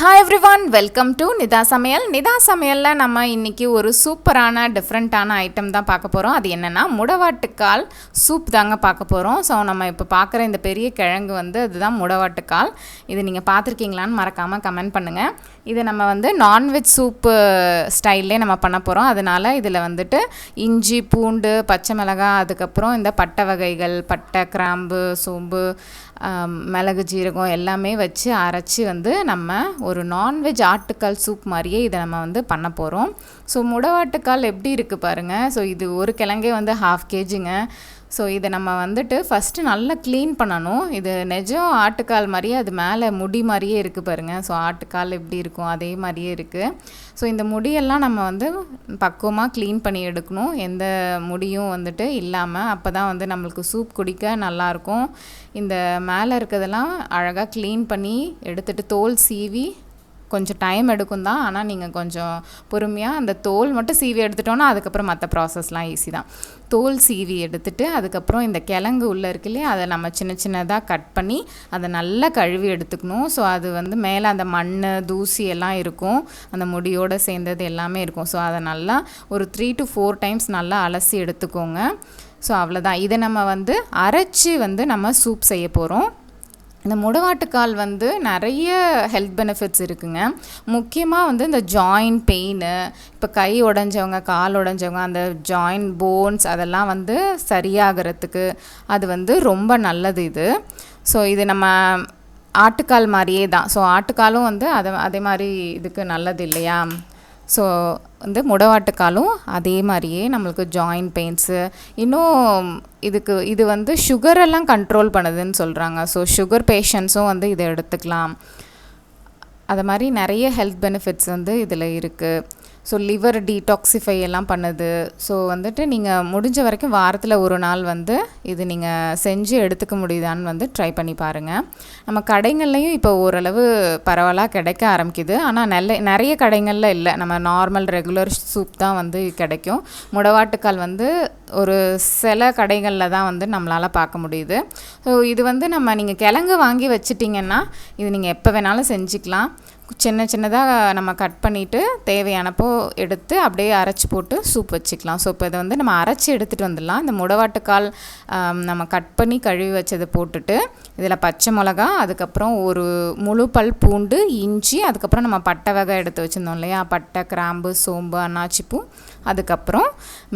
Hi every one welcome to Nitha Samayal Nitha சமையலில் நம்ம இன்றைக்கி ஒரு சூப்பரான டிஃப்ரெண்ட்டான ஐட்டம் தான் பார்க்க போகிறோம் அது என்னென்னா முடவாட்டுக்கால் சூப் தாங்க பார்க்க போகிறோம் ஸோ நம்ம இப்போ பார்க்குற இந்த பெரிய கிழங்கு வந்து அதுதான் முடவாட்டுக்கால். இது நீங்கள் பார்த்துருக்கீங்களான்னு மறக்காமல் கமெண்ட் பண்ணுங்கள் இது நம்ம வந்து நான்வெஜ் சூப்பு ஸ்டைல்லே நம்ம பண்ண போகிறோம் அதனால் இதில் வந்துட்டு இஞ்சி பூண்டு பச்சை மிளகாய் அதுக்கப்புறம் இந்த பட்டை வகைகள் பட்டை கிராம்பு சோம்பு மிளகு ஜீரகம் எல்லாமே வச்சு அரைச்சி வந்து நம்ம ஒரு நான்வெஜ் ஆட்டுக்கால் சூப் மாதிரியே இதை நம்ம வந்து பண்ண போகிறோம் ஸோ முடவாட்டுக்கால் எப்படி இருக்குது பாருங்கள் ஸோ இது ஒரு கிழங்கே வந்து ஹாஃப் கேஜிங்க. ஸோ இதை நம்ம வந்துட்டு ஃபஸ்ட்டு நல்லா க்ளீன் பண்ணணும். இது நிஜம் ஆட்டுக்கால் மாதிரியே அது மேலே முடி மாதிரியே இருக்குது பாருங்கள் ஸோ ஆட்டுக்கால் எப்படி இருக்கும்? அதே மாதிரியே இருக்குது ஸோ இந்த முடியெல்லாம் நம்ம வந்து பக்குவமாக க்ளீன் பண்ணி எடுக்கணும். எந்த முடியும் வந்துட்டு இல்லாமல் அப்போ தான் வந்து நம்மளுக்கு சூப் குடிக்க நல்லாயிருக்கும். இந்த மேலே இருக்கிறதெல்லாம் அழகாக க்ளீன் பண்ணி எடுத்துகிட்டு தோல் சீவி கொஞ்சம் டைம் எடுக்கும் தான். ஆனால் நீங்கள் கொஞ்சம் பொறுமையாக அந்த தோல் மட்டும் சீவி எடுத்துட்டோன்னா அதுக்கப்புறம் மற்ற ப்ராசஸ்லாம் ஈஸி தான். தோல் சீவி எடுத்துட்டு அதுக்கப்புறம் இந்த கிழங்கு உள்ளே இருக்கு இல்லையா அதை நம்ம சின்ன சின்னதாக கட் பண்ணி அதை நல்லா கழுவி எடுத்துக்கணும். ஸோ அது வந்து மேலே அந்த மண் தூசி எல்லாம் இருக்கும். அந்த முடியோடு சேர்ந்தது எல்லாமே இருக்கும். ஸோ அதை நல்லா ஒரு த்ரீ டு ஃபோர் டைம்ஸ் நல்லா அலசி எடுத்துக்கோங்க. ஸோ அவ்வளோதான் இதை நம்ம வந்து அரைச்சி வந்து நம்ம சூப் செய்ய போகிறோம் இந்த முடவாட்டுக்கால் வந்து நிறைய ஹெல்த் பெனிஃபிட்ஸ் இருக்குங்க. முக்கியமாக வந்து இந்த ஜாயின்ட் பெயின் இப்போ கை உடஞ்சவங்க கால் உடஞ்சவங்க அந்த ஜாயின்ட் போன்ஸ் அதெல்லாம் வந்து சரியாகிறதுக்கு அது வந்து ரொம்ப நல்லது இது. ஸோ இது நம்ம ஆட்டுக்கால் மாதிரியே தான். ஸோ ஆட்டுக்காலும் வந்து அதை அதே மாதிரி இதுக்கு நல்லது இல்லையா? ஸோ வந்து முடவாட்டுக்காலும் அதே மாதிரியே நம்மளுக்கு ஜாயின்ட் பெயின்ஸு இன்னும் இதுக்கு இது வந்து சுகரெல்லாம் கண்ட்ரோல் பண்ணுதுன்னு சொல்கிறாங்க ஸோ சுகர் பேஷண்ட்ஸும் வந்து இதை எடுத்துக்கலாம். அதை மாதிரி நிறைய ஹெல்த் பெனிஃபிட்ஸ் வந்து இதில் இருக்குது ஸோ லிவர் டீடாக்சிஃபை எல்லாம் பண்ணுது. ஸோ வந்துட்டு நீங்கள் முடிஞ்ச வரைக்கும் வாரத்தில் ஒரு நாள் வந்து இது நீங்கள் செஞ்சு எடுத்துக்க முடியுதான்னு வந்து ட்ரை பண்ணி பாருங்கள் நம்ம கடைங்கள்லையும் இப்போ ஓரளவு பரவலாக கிடைக்க ஆரம்பிக்குது. ஆனால் நல்ல நிறைய கடைங்களில் இல்லை. நம்ம நார்மல் ரெகுலர் சூப் தான் வந்து கிடைக்கும். முடவாட்டுக்கால் வந்து ஒரு சில கடைகளில் தான் வந்து நம்மளால் பார்க்க முடியுது. ஸோ இது வந்து நம்ம நீங்கள் கிழங்கு வாங்கி வச்சிட்டிங்கன்னா இது நீங்கள் எப்போ வேணாலும் செஞ்சுக்கலாம். சின்ன சின்னதாக நம்ம கட் பண்ணிவிட்டு தேவையானப்போ எடுத்து அப்படியே அரைச்சி போட்டு சூப் வச்சுக்கலாம். ஸோ இப்போ இதை வந்து நம்ம அரைச்சி எடுத்துகிட்டு வந்துடலாம். இந்த முடவாட்டுக்கால் நம்ம கட் பண்ணி கழுவி வச்சதை போட்டுட்டு இதில் பச்சை மிளகா அதுக்கப்புறம் ஒரு முழு பல் பூண்டு இஞ்சி அதுக்கப்புறம் நம்ம பட்டை வகை எடுத்து வச்சுருந்தோம் இல்லையா? பட்டை கிராம்பு சோம்பு அன்னாச்சிப்பூ அதுக்கப்புறம்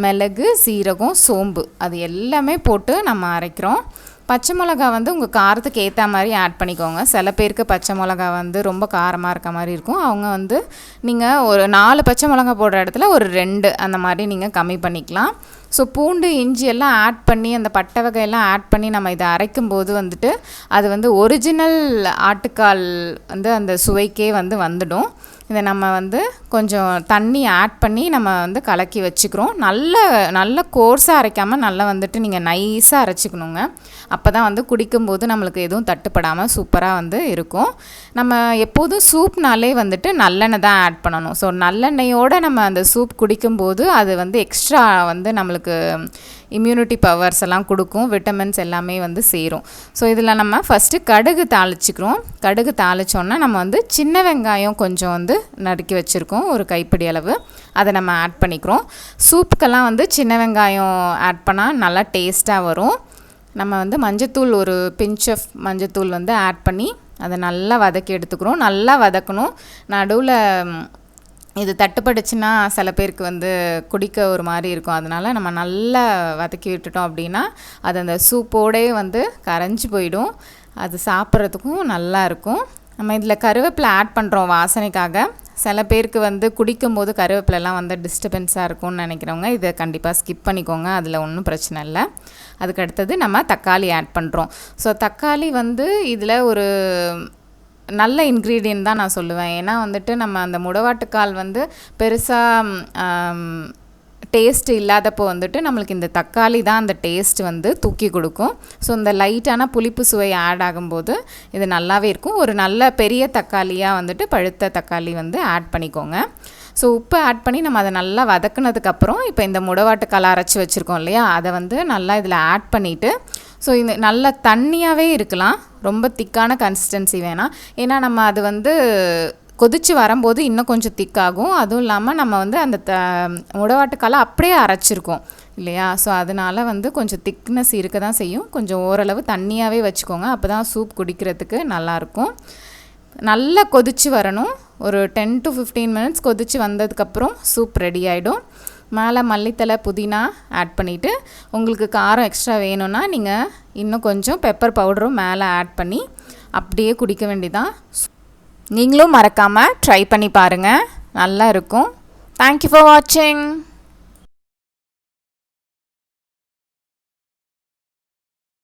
மிளகு சீரகம் சோம்பு அது எல்லாமே போட்டு நம்ம அரைக்கிறோம். பச்சை மிளகா வந்து உங்கள் காரத்துக்கு ஏற்ற மாதிரி ஆட் பண்ணிக்கோங்க. சில பேருக்கு பச்சை மிளகா வந்து ரொம்ப காரமாக இருக்க மாதிரி இருக்கும். அவங்க வந்து நீங்கள் ஒரு நாலு பச்சை மிளகா போடுற இடத்துல ஒரு ரெண்டு அந்த மாதிரி நீங்கள் கம்மி பண்ணிக்கலாம். ஸோ பூண்டு இஞ்சி எல்லாம் ஆட் பண்ணி அந்த பட்டை வகையெல்லாம் ஆட் பண்ணி நம்ம இதை அரைக்கும் போது வந்துட்டு அது வந்து ஒரிஜினல் ஆட்டுக்கால் வந்து அந்த சுவைக்கே வந்து வந்துடும். இதை நம்ம வந்து கொஞ்சம் தண்ணி ஆட் பண்ணி நம்ம வந்து கலக்கி வச்சுக்கிறோம். நல்ல நல்ல கோர்ஸாக அரைக்காமல் நல்லா வந்துட்டு நீங்கள் நைஸாக அரைச்சிக்கணுங்க. அப்போ தான் வந்து குடிக்கும்போது நம்மளுக்கு எதுவும் தட்டுப்படாமல் சூப்பராக வந்து இருக்கும். நம்ம எப்போதும் சூப்னாலே வந்துட்டு நல்லெண்ணெய் தான் ஆட் பண்ணணும். ஸோ நல்லெண்ணெயோடு நம்ம அந்த சூப் குடிக்கும்போது அது வந்து எக்ஸ்ட்ரா வந்து நம்மளுக்கு இம்யூனிட்டி பவர்ஸ் எல்லாம் கொடுக்கும் விட்டமின்ஸ் எல்லாமே வந்து சேரும். ஸோ இதில் நம்ம ஃபஸ்ட்டு கடுகு தாளிச்சிக்கிறோம். கடுகு தாளித்தோன்னா நம்ம வந்து சின்ன வெங்காயம் கொஞ்சம் வந்து நறுக்கி வச்சுருக்கோம் ஒரு கைப்பிடி அளவு. அதை நம்ம ஆட் பண்ணிக்கிறோம். சூப்புக்கெல்லாம் வந்து சின்ன வெங்காயம் ஆட் பண்ணால் நல்லா டேஸ்ட்டாக வரும். நம்ம வந்து மஞ்சத்தூள் ஒரு பிஞ்ச் ஆஃப் மஞ்சத்தூள் வந்து ஆட் பண்ணி அதை நல்லா வதக்கி எடுத்துக்கிறோம். நல்லா வதக்கணும். நடுவில் இது தட்டுப்பட்டுச்சுன்னா சில பேருக்கு வந்து குடிக்க ஒரு மாதிரி இருக்கும். அதனால் நம்ம நல்லா வதக்கி விட்டுட்டோம் அப்படின்னா அது அந்த சூப்போடே வந்து கரைஞ்சி போயிடும். அது சாப்பிட்றதுக்கும் நல்லாயிருக்கும் நம்ம இதில் கருவேப்பிலை ஆட் பண்ணுறோம் வாசனைக்காக. சில பேருக்கு வந்து குடிக்கும்போது கருவேப்பிலெல்லாம் வந்து டிஸ்டர்பன்ஸாக இருக்கும்னு நினைக்கிறவங்க இதை கண்டிப்பாக ஸ்கிப் பண்ணிக்கோங்க. அதில் ஒன்றும் பிரச்சனை இல்லை. அதுக்கு அடுத்தது நம்ம தக்காளி ஆட் பண்ணுறோம் ஸோ தக்காளி வந்து இதில் ஒரு நல்ல இன்க்ரீடியன்ட் தான் நான் சொல்லுவேன். ஏன்னா வந்துட்டு நம்ம அந்த முடவாட்டுக்கால் வந்து பெருசாக டேஸ்ட் இல்லாதப்போ வந்துட்டு நம்மளுக்கு இந்த தக்காளி தான் அந்த டேஸ்ட் வந்து தூக்கி கொடுக்கும். ஸோ இந்த லைட்டான புளிப்பு சுவை ஆட் ஆகும்போது இது நல்லாவே இருக்கும். ஒரு நல்ல பெரிய தக்காளியாக வந்துட்டு பழுத்த தக்காளி வந்து ஆட் பண்ணிக்கோங்க. ஸோ உப்பு ஆட் பண்ணி நம்ம அதை நல்லா வதக்குனதுக்கப்புறம் இப்போ இந்த முடவாட்டுக்கால் அரைச்சி வச்சுருக்கோம் இல்லையா? அதை வந்து நல்லா இதில் ஆட் பண்ணிவிட்டு ஸோ இந்த நல்ல தண்ணியாகவே இருக்கலாம். ரொம்ப திக்கான கன்சிஸ்டன்சி வேணாம். ஏன்னா நம்ம அது வந்து கொதித்து வரும்போது இன்னும் கொஞ்சம் திக்காகும். அதுவும் இல்லாமல் நம்ம வந்து அந்த த உடவாட்டுக்கால அப்படியே அரைச்சிருக்கோம் இல்லையா? ஸோ அதனால் வந்து கொஞ்சம் திக்னஸ் இருக்க தான் செய்யும். கொஞ்சம் ஓரளவு தண்ணியாகவே வச்சுக்கோங்க. அப்போ தான் சூப் குடிக்கிறதுக்கு நல்லாயிருக்கும். நல்லா கொதித்து வரணும். ஒரு டென் டு ஃபிஃப்டீன் மினிட்ஸ் கொதித்து வந்ததுக்கப்புறம் சூப் ரெடி ஆகிடும் மேலே மல்லித்தலை புதினா ஆட் பண்ணிவிட்டு உங்களுக்கு காரம் எக்ஸ்ட்ரா வேணும்னா நீங்கள் இன்னும் கொஞ்சம் பெப்பர் பவுடரும் மேலே ஆட் பண்ணி அப்படியே குடிக்க வேண்டிதான் நீங்களும் மறக்காமல் ட்ரை பண்ணி பாருங்கள் நல்லா இருக்கும். தேங்க்யூ ஃபார் வாட்சிங்